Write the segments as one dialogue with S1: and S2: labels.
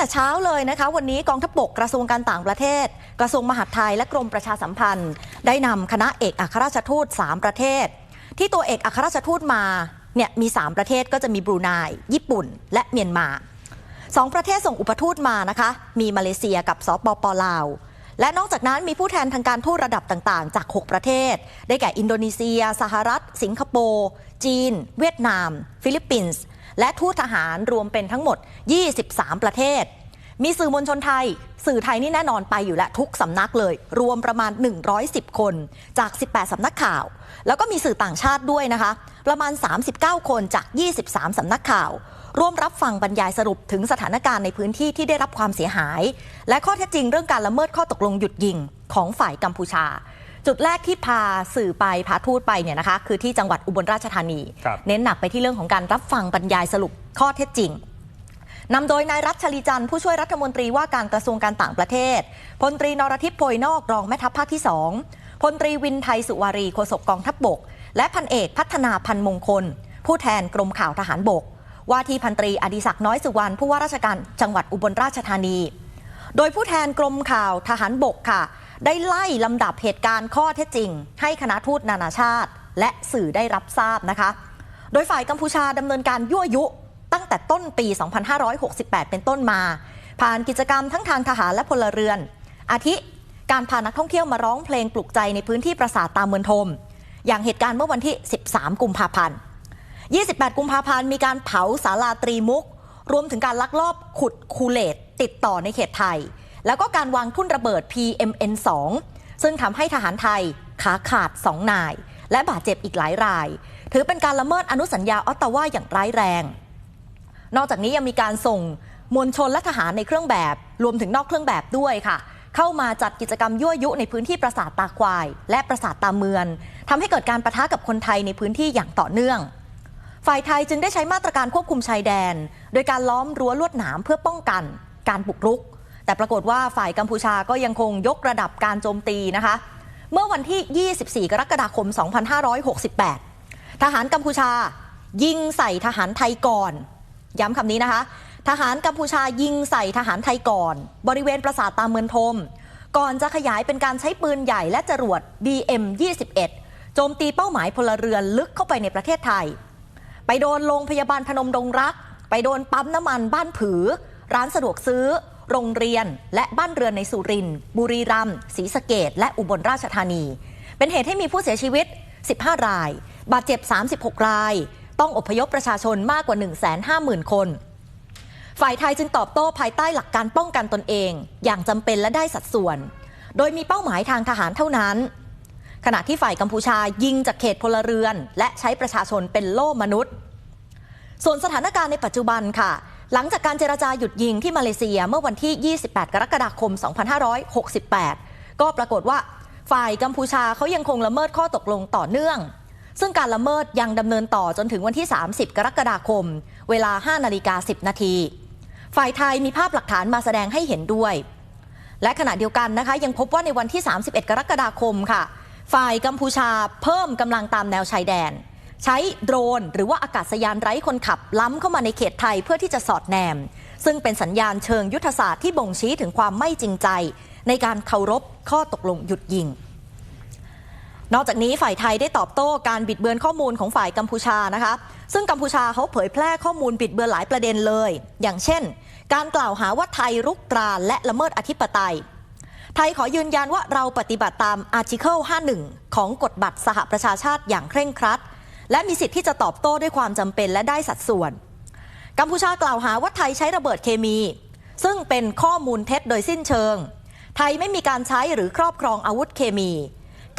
S1: แต่เช้าเลยนะคะ วันนี้กองทัพบกกระทรวงการต่างประเทศ กระทรวงมหาดไทยและกรมประชาสัมพันธ์ ได้นำคณะเอกอัครราชทูต 3 ประเทศ ที่ตัวเอกอัครราชทูตมาเนี่ยมี 3 ประเทศก็จะมีบรูไนญี่ปุ่น และเมียนมาสองประเทศส่งอุปทูตมานะคะ มีมาเลเซียกับสปปลาว และนอกจากนั้นมีผู้แทนทางการทูตระดับต่างๆ จาก 6 ประเทศ ได้แก่อินโดนีเซีย สหรัฐ สิงคโปร์ จีน เวียดนาม ฟิลิปปินส์ และทูตทหารรวมเป็นทั้งหมด 23 ประเทศ มีสื่อมวลชนไทย สื่อไทยนี่แน่นอนไปอยู่และทุกสำนักเลย รวมประมาณ 110 คน จาก 18 สำนักข่าว แล้วก็มีสื่อต่างชาติด้วยนะคะ ประมาณ 39 คนจาก 23 สำนักข่าว ร่วมรับฟังบรรยายสรุปถึงสถานการณ์ในพื้นที่ที่ได้รับความเสียหาย และข้อเท็จจริงเรื่องการละเมิดข้อตกลงหยุดยิงของฝ่ายกัมพูชา จุดแรกที่พาสื่อไปพาทูตไปเนี่ยนะคะ คือที่จังหวัดอุบลราชธานี
S2: ครับ
S1: เน้นหนักไปที่เรื่องของการรับฟังบรรยายสรุปข้อเท็จจริง นำโดยนายรัชชลีจันทร์ผู้ช่วยรัฐมนตรีว่าการกระทรวงการต่างประเทศ พลตรีนรทิพย์โพยนอกรองแม่ทัพภาคที่ 2 พลตรีวินไทยสุวารีโฆษกกองทัพบบก และพันเอกพัฒนาพันมงคล ผู้แทนกรมข่าวทหารบก ว่าที่พันตรีอดิศักดิ์น้อยสุวรรณผู้ว่าราชการจังหวัดอุบลราชธานี โดยผู้แทนกรมข่าวทหารบกค่ะ ได้ไล่ลำดับเหตุการณ์ข้อเท็จจริง ให้คณะทูตนานาชาติ และสื่อได้รับทราบนะคะ โดยฝ่ายกัมพูชาดำเนินการยั่วยุตั้งแต่ต้นปี 2568 เป็นต้นมา ผ่านกิจกรรมทั้งทางทหารและพลเรือน อาทิการพานักท่องเที่ยวมาร้องเพลงปลุกใจในพื้นที่ปราสาทตามเมืองทม อย่างเหตุการณ์เมื่อวันที่ 13 กุมภาพันธ์ 28 กุมภาพันธ์มีการเผาศาลาตรีมุก รวมถึงการลักลอบขุดคูเลตติดต่อในเขตไทย แล้วก็การวางทุ่นระเบิด PMN2 ซึ่งทำให้ทหารไทยขาขาด 2 นาย และบาดเจ็บอีกหลายราย ถือเป็นการละเมิดอนุสัญญาออตตาวาอย่างร้ายแรง นอกจากนี้ยังมีการส่งมวลชนและทหารในเครื่องแบบ รวมถึงนอกเครื่องแบบด้วยค่ะ เข้ามาจัดกิจกรรมยั่วยุในพื้นที่ปราสาทตาควาย และปราสาทตาเมืองทำให้เกิดการประทะกับคนไทยในพื้นที่อย่างต่อเนื่องฝ่ายไทยจึงได้ใช้มาตรการควบคุมชายแดน โดยการล้อมรั้วลวดหนามเพื่อป้องกัน การบุกรุก แต่ปรากฏว่าฝ่ายกัมพูชาก็ยังคงยกระดับการโจมตีนะคะ เมื่อวันที่ 24 กรกฎาคม 2568 ทหารกัมพูชายิงใส่ทหารไทยก่อน ย้ำคำนี้นะคะ ทหารกัมพูชายิงใส่ทหารไทยก่อน บริเวณปราสาทตามเมืองทม ก่อนจะขยายเป็นการใช้ปืนใหญ่และจรวด BM21 โจมตีเป้าหมายพลเรือนลึกเข้าไปในประเทศไทย ไปโดนโรงพยาบาลพนมดงรัก ไปโดนปั๊มน้ำมันบ้านผือ ร้านสะดวกซื้อ โรงเรียน และบ้านเรือนในสุรินทร์บุรีรัมย์ศรีสะเกดและอุบลราชธานี เป็นเหตุให้มีผู้เสียชีวิต 15 ราย บาดเจ็บ 36 ราย ต้องอพยพประชาชนมากกว่า 150,000 คน ฝ่ายไทยจึงตอบโต้ภายใต้หลักการป้องกันตนเอง อย่างจำเป็นและได้สัดส่วน โดยมีเป้าหมายทางทหารเท่านั้น ขณะที่ฝ่ายกัมพูชายิงจากเขตพลเรือน และใช้ประชาชนเป็นโล่มนุษย์ ส่วนสถานการณ์ในปัจจุบันค่ะ หลังจากการเจรจาหยุดยิงที่มาเลเซียเมื่อวันที่ 28 กรกฎาคม 2568 ก็ปรากฏว่าฝ่ายกัมพูชาเขายังคงละเมิดข้อตกลงต่อเนื่อง ซึ่งการละเมิดยังดำเนินต่อจนถึงวันที่ 30 กรกฎาคม เวลา 5 นาฬิกา 10 นาที ฝ่ายไทยมีภาพหลักฐานมาแสดงให้เห็นด้วย และขณะเดียวกันนะคะ ยังพบว่าในวันที่ 31 กรกฎาคมค่ะ ฝ่ายกัมพูชาเพิ่มกำลังตามแนวชายแดน ใช้โดรน หรือว่าอากาศยานไร้คนขับล้ำเข้ามาในเขตไทยเพื่อที่จะสอดแนม ซึ่งเป็นสัญญาณเชิงยุทธศาสตร์ที่บ่งชี้ถึงความไม่จริงใจ ในการเคารพข้อตกลงหยุดยิง นอกจากนี้ฝ่ายไทยได้ตอบโต้การบิดเบือนข้อมูลของฝ่ายกัมพูชานะคะซึ่งกัมพูชาเขาเผยแพร่ข้อมูลบิดเบือนหลายประเด็นเลย อย่างเช่น การกล่าวหาว่าไทยรุกรานและละเมิดอธิปไตย ไทยขอยืนยันว่าเราปฏิบัติตาม Article 51 ของกฎบัตรสหประชาชาติอย่างเคร่งครัด และมีสิทธิ์ที่จะตอบโต้ด้วยความจำเป็นและได้สัดส่วน กัมพูชากล่าวหาว่าไทยใช้ระเบิดเคมี ซึ่งเป็นข้อมูลเท็จโดยสิ้นเชิง ไทยไม่มีการใช้หรือครอบครองอาวุธเคมี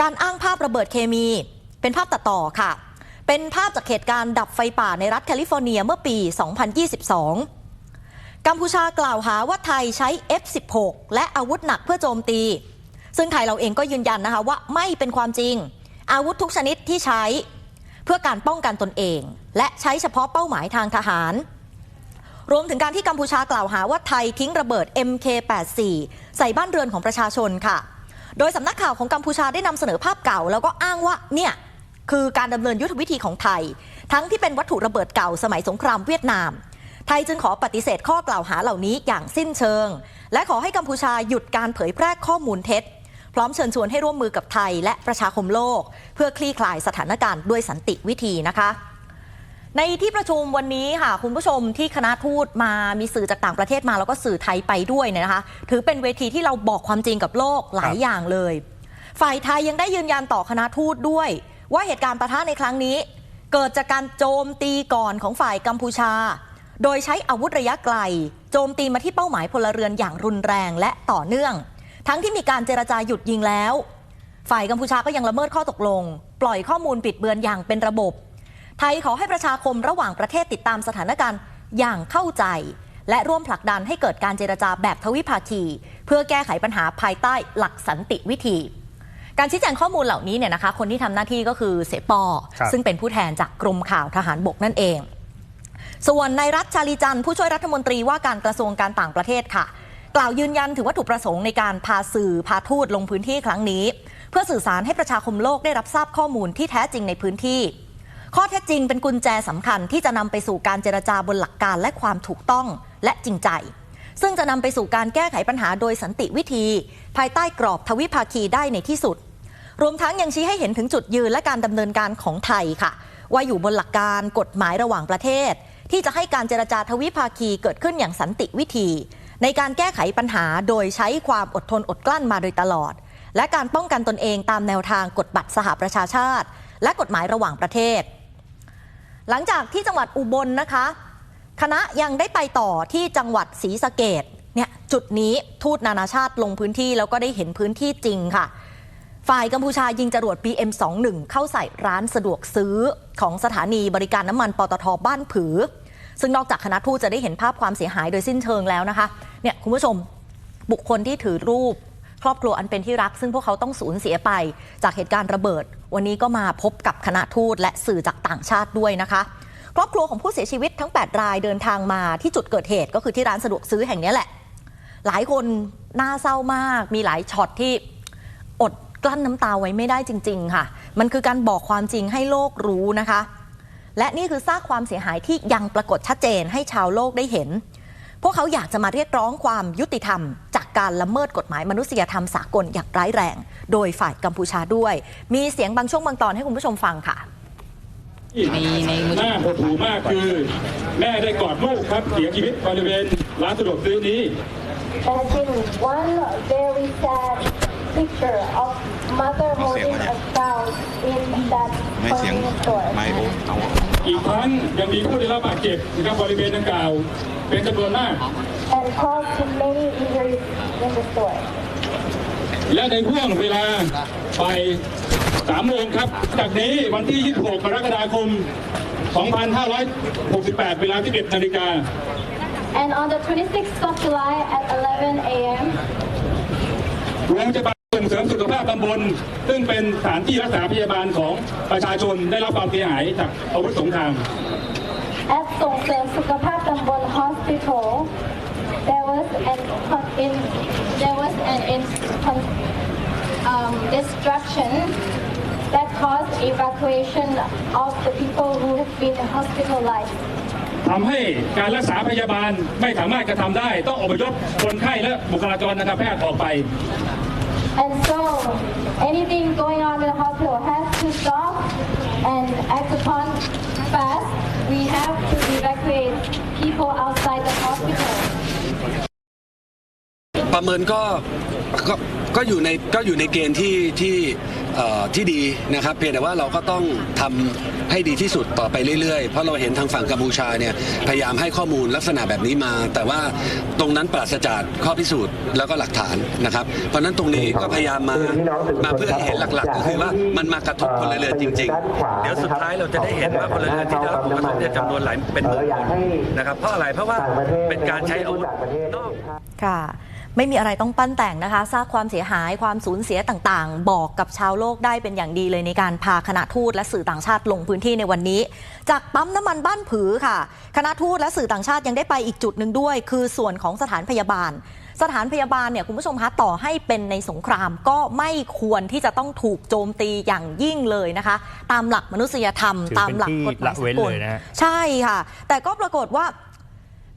S1: การอ้างภาพระเบิดเคมี เป็นภาพตัดต่อค่ะ เป็นภาพจากเหตุการณ์ดับไฟป่าในรัฐแคลิฟอร์เนียเมื่อปี 2022กัมพูชากล่าวหาว่าไทยใช้ F16 และอาวุธหนักเพื่อโจมตี ซึ่งไทยเราเองก็ยืนยันนะคะว่าไม่เป็นความจริง อาวุธทุกชนิดที่ใช้ พื่อการป้องกันตนเอง และใช้เฉพาะเป้าหมายทางทหาร รวมถึงการที่กัมพูชากล่าวหาว่าไทยทิ้งระเบิด MK84 ใส่บ้านเรือนของประชาชนค่ะ โดยสำนักข่าวของกัมพูชาได้นำเสนอภาพเก่า แล้วก็อ้างว่าเนี่ยคือการดำเนินยุทธวิธีของไทย ทั้งที่เป็นวัตถุระเบิดเก่าสมัยสงครามเวียดนาม ไทยจึงขอปฏิเสธข้อกล่าวหาเหล่านี้อย่างสิ้นเชิง และขอให้กัมพูชาหยุดการเผยแพร่ข้อมูลเท็จ พร้อมเชิญชวนให้ร่วมมือกับไทยและประชาคมโลก เพื่อคลี่คลายสถานการณ์ด้วยสันติวิธีนะคะในที่ประชุมวันนี้ค่ะ คุณผู้ชมที่คณะทูตมามีสื่อจากต่างประเทศมาแล้วก็สื่อไทยไปด้วยเนี่ยนะคะ ถือเป็นเวทีที่เราบอกความจริงกับโลกหลายอย่างเลย ฝ่ายไทยยังได้ยืนยันต่อคณะทูตด้วย ว่าเหตุการณ์ประทะในครั้งนี้ เกิดจากการโจมตีก่อนของฝ่ายกัมพูชา โดยใช้อาวุธระยะไกล โจมตีมาที่เป้าหมายพลเรือนอย่างรุนแรงและต่อเนื่อง ทั้งที่มีการเจรจาหยุดยิงแล้ว ฝ่ายกัมพูชาก็ยังละเมิดข้อตกลง ปล่อยข้อมูลปิดเบือนอย่างเป็นระบบ ไทยขอให้ประชาคมระหว่างประเทศติดตามสถานการณ์อย่างเข้าใจ และร่วมผลักดันให้เกิดการเจรจาแบบทวิภาคี เพื่อแก้ไขปัญหาภายใต้หลักสันติวิธีการชี้แจงข้อมูลเหล่านี้เนี่ยนะคะ คนที่ทำหน้าที่ก็คือเสปอ
S2: ครับ
S1: ซึ่งเป็นผู้แทนจากกรมข่าวทหารบกนั่นเอง ส่วนในรัฐชาลีจันทร์ผู้ช่วยรัฐมนตรีว่าการกระทรวงการต่างประเทศค่ะ กล่าวยืนยันถึงวัตถุประสงค์ในการพาสื่อพาทูตลงพื้นที่ครั้งนี้ เพื่อสื่อสารให้ประชาคมโลกได้รับทราบข้อมูลที่แท้จริงในพื้นที่ ข้อเท็จจริงเป็นกุญแจสำคัญที่จะนำไปสู่การเจรจาบนหลักการและความถูกต้องและจริงใจ ซึ่งจะนำไปสู่การแก้ไขปัญหาโดยสันติวิธี ภายใต้กรอบทวิภาคีได้ในที่สุด รวมทั้งยังชี้ให้เห็นถึงจุดยืนและการดำเนินการของไทยค่ะ ว่าอยู่บนหลักการกฎหมายระหว่างประเทศ ที่จะให้การเจรจาทวิภาคีเกิดขึ้นอย่างสันติวิธี ในการแก้ไขปัญหาโดยใช้ความอดทนอดกลั้นมาโดยตลอด และการป้องกันตนเองตามแนวทางกฎบัตรสหประชาชาติ และกฎหมายระหว่างประเทศ หลังจากที่จังหวัดอุบลนะคะ คณะยังได้ไปต่อที่จังหวัดศรีสะเกดเนี่ยจุดนี้ทูตนานาชาติลงพื้นที่แล้วก็ได้เห็นพื้นที่จริงค่ะ ฝ่ายกัมพูชายิงจรวด PM21 เข้าใส่ร้านสะดวกซื้อของสถานีบริการน้ำมันปตทบ้านผือ ซึ่งนอกจากคณะทูตจะได้เห็นภาพความเสียหายโดยสิ้นเชิงแล้วนะคะ เนี่ยคุณผู้ชมบุคคลที่ถือรูปครอบครัวอันเป็นที่รัก ซึ่งพวกเขาต้องสูญเสียไป จากเหตุการณ์ระเบิด วันนี้ก็มาพบกับคณะทูตและสื่อจากต่างชาติด้วยนะคะ ครอบครัวของผู้เสียชีวิตทั้ง 8 รายเดินทางมาที่จุดเกิดเหตุก็คือที่ร้านสะดวกซื้อแห่งนี้แหละ หลายคนน่าเศร้ามาก มีหลายช็อตที่อดกลั้นน้ำตาไว้ไม่ได้จริง ๆ ค่ะ มันคือการบอกความจริงให้โลกรู้นะคะ และนี่คือซากความเสียหายที่ยังปรากฏชัดเจนให้ชาวโลกได้เห็น พวกเขาอยากจะมาเรียกร้องความยุติธรรม จากการละเมิดกฎหมายมนุษยธรรมสากลอย่างร้ายแรง โดยฝ่ายกัมพูชาด้วย มีเสียงบางช่วงบางตอนให้คุณผู้ชมฟังค่ะ
S3: ในในมือ
S4: น่าหดหู่มากคือ แม่ได้กอดลูกครับเสียชีวิตบริเวณร้านสะดวกซื้อนี้
S5: There has been one very sad picture of mother holding a child in that
S6: ไม่เสียง
S5: convenience store.
S6: ไม่โอ้เอา
S4: อีกทั้งยังมีผู้ได้รับบาดเจ็บนะครับบริเวณดังกล่าว เป็นจำนวนมาก
S5: and caused many injuries in the store.
S4: และในห่วงเวลาไปสามโมงครับ จากนี้วันที่ 26 กรกฎาคม 2568 เวลา11นาฬิกา
S5: And on the 26th of July at 11 a.m.,
S4: โรงพยาบาล ส่งเสริมสุขภาพตำบล ซึ่งเป็นสถานที่รักษาพยาบาลของประชาชนได้รับความเสียหายจากอาวุธสงคราม
S5: at Song Seng Sukapap Tambon Hospital, there was an in, there was an in, um, destruction that caused evacuation of the people who have been hospitalized.
S4: ทำให้การรักษาพยาบาลไม่สามารถกระทำได้ต้องอพยพคนไข้และบุคลากรทางการแพทย์ออกไป
S5: And so anything going on in the hospital has to stop and act upon fast. We have to evacuate people outside the hospital.
S7: ประเมินก็ก็ก็อยู่ในก็อยู่ในเกณฑ์ที่ที่เอ่อ ที่ดีนะครับ เพียงแต่ว่าเราก็ต้องทำให้ดีที่สุดต่อไปเรื่อยๆ เพราะเราเห็นทางฝั่งกัมพูชาเนี่ยพยายามให้ข้อมูลลักษณะแบบนี้มา แต่ว่าตรงนั้นปราศจากข้อพิสูจน์แล้วก็หลักฐานนะครับ เพราะฉะนั้นตรงนี้ก็พยายามมามาเพื่อให้เห็นหลักๆก็คือว่ามันมากระทบพลเรือนจริง ๆ เดี๋ยวสุดท้ายเราจะได้เห็นว่าพลเรือนที่ได้รับผลกระทบเนี่ยจำนวนหลายเป็นหมื่นคนนะครับเพราะอะไรเพราะว่าเป็นการใช้อาวุธนอก
S1: ค่ะ ไม่มีอะไรต้องปั้นแต่งนะคะสร้างความเสียหายความสูญเสียต่างๆ บอกกับชาวโลกได้เป็นอย่างดีเลยในการพาคณะทูตและสื่อต่างชาติลงพื้นที่ในวันนี้ จากปั๊มน้ำมันบ้านผือค่ะ คณะทูตและสื่อต่างชาติยังได้ไปอีกจุดหนึ่งด้วย คือส่วนของสถานพยาบาล สถานพยาบาลเนี่ยคุณผู้ชมคะต่อให้เป็นในสงครามก็ไม่ควรที่จะต้องถูกโจมตีอย่างยิ่งเลยนะคะ ตามหลักมนุษยธรรม
S2: ถือ
S1: ตาม
S2: เป็น
S1: หลัก
S2: ที่
S1: กฎหมาย
S2: ละเว้น
S1: สากล
S2: เลยนะฮะ
S1: ใช่ค่ะ แต่ก็ปรากฏว่า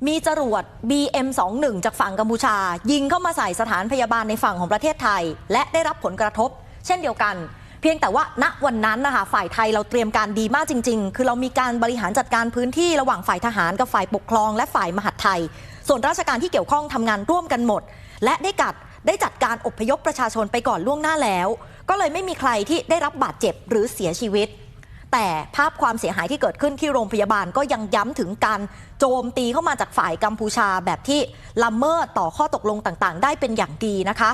S1: มีจรวด BM21 จากฝั่งกัมพูชา ยิงเข้ามาใส่สถานพยาบาลในฝั่งของประเทศไทย และได้รับผลกระทบ เช่นเดียวกัน เพียงแต่ว่าณวันนั้นนะคะฝ่ายไทยเราเตรียมการดีมากจริง ๆ คือเรามีการบริหารจัดการพื้นที่ระหว่างฝ่ายทหารกับฝ่ายปกครอง และฝ่ายมหาดไทย ส่วนราชการที่เกี่ยวข้องทำงานร่วมกันหมด และได้กัดได้จัดการอบพยพประชาชนไปก่อนล่วงหน้าแล้ว ก็เลยไม่มีใครที่ได้รับบาดเจ็บหรือเสียชีวิต แต่ภาพความเสียหายที่เกิดขึ้นที่โรงพยาบาลก็ยังย้ำถึงการโจมตีเข้ามาจากฝ่ายกัมพูชาแบบที่ละเมิดต่อข้อตกลงต่างๆ ได้เป็นอย่างดีนะคะ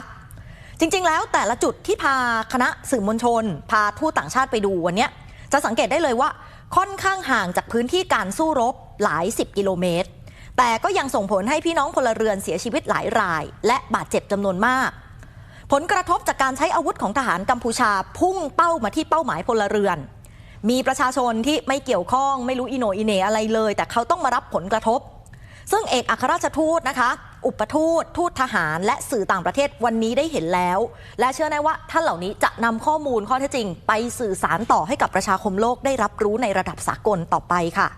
S1: จริงๆ แล้วแต่ละจุดที่พาคณะสื่อมวลชน พาทูตต่างชาติไปดูวันนี้จะสังเกตได้เลยว่าค่อนข้างห่างจากพื้นที่การสู้รบหลายสิบกิโลเมตร แต่ก็ยังส่งผลให้พี่น้องพลเรือนเสียชีวิตหลายราย และบาดเจ็บจำนวนมาก ผลกระทบจากการใช้อาวุธของทหารกัมพูชาพุ่งเป้ามาที่เป้าหมายพลเรือน มีประชาชนที่ไม่เกี่ยวข้องไม่รู้อิโหนอิเหนอะไรเลย แต่เขาต้องมารับผลกระทบ ซึ่งเอกอัครราชทูตนะคะ อุปทูต ทูตทหาร และสื่อต่างประเทศวันนี้ได้เห็นแล้ว และเชื่อแน่ว่าท่านเหล่านี้จะนำข้อมูลข้อเท็จจริง ไปสื่อสารต่อให้กับประชาคมโลกได้รับรู้ในระดับสากลต่อไปค่ะ